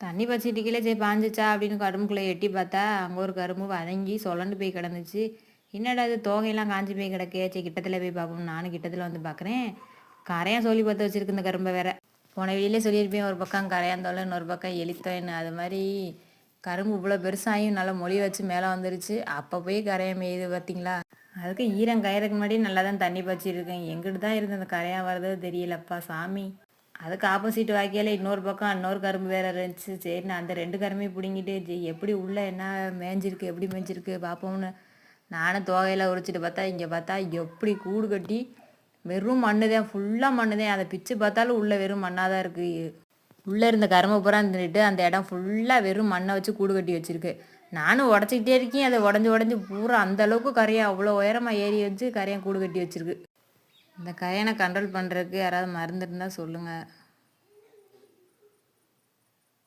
தண்ணி பச்சிட்டு சரி பாஞ்சிச்சா அப்படின்னு கரும்புக்குள்ளே எட்டி பார்த்தா அங்கே ஒரு கரும்பு வதங்கி சொலண்டு போய் கிடந்துச்சு. என்னடா அது தோகையெல்லாம் காஞ்சி போய் கிடக்கே. சரி கிட்டத்தில் போய் பார்ப்போம். நானும் கிட்டத்தில் வந்து பார்க்குறேன். கரையான் சொல்லி பார்த்து வச்சுருக்கு இந்த கரும்பை வேற. போன வெளியிலே சொல்லியிருப்பேன் ஒரு பக்கம் கரையாந்தோலை இன்னொரு பக்கம் எலித்தோன்னு அது மாதிரி கரும்பு இவ்வளோ பெருசாகியும் நல்லா மொழி வச்சு மேலே வந்துருச்சு. அப்போ போய் கரையை மேயுது பார்த்தீங்களா? அதுக்கு ஈரம் கயிறுக்கு முன்னாடி நல்லா தான் தண்ணி பச்சிருக்கேன். எங்கிட்டு தான் இருந்து அந்த கரையாக வர்றதோ தெரியலப்பா சாமி. அதுக்கு ஆப்போசிட் வாக்கியால இன்னொரு பக்கம் இன்னொரு கரும்பு வேற இருந்துச்சு. சரி நான் அந்த ரெண்டு கரும்பையும் பிடுங்கிட்டு சரி எப்படி உள்ள என்ன மேய்ஞ்சிருக்கு எப்படி மேய்ஞ்சிருக்கு பார்ப்போம்னு நானும் தோகையில் உரிச்சிட்டு பார்த்தா இங்கே பார்த்தா எப்படி கூடு கட்டி வெறும் மண்ணு தான் ஃபுல்லாக மண்ணு தான். அதை பிச்சு பார்த்தாலும் உள்ளே வெறும் மண்ணாக தான் இருக்குது உள்ளே இருந்த கரும்பு பூரா இருந்துட்டு அந்த இடம் ஃபுல்லாக வெறும் மண்ணை வச்சு கூடு கட்டி வச்சுருக்கு. நானும் உடச்சிக்கிட்டே இருக்கேன். அதை உடஞ்சி உடஞ்சி பூரா அந்த அளவுக்கு அவ்வளோ உயரமாக ஏறி வச்சு கரையை கூடு கட்டி வச்சிருக்கு. இந்த கரையானை கண்ட்ரோல் பண்ணுறதுக்கு யாராவது மருந்து இருந்தால் சொல்லுங்கள்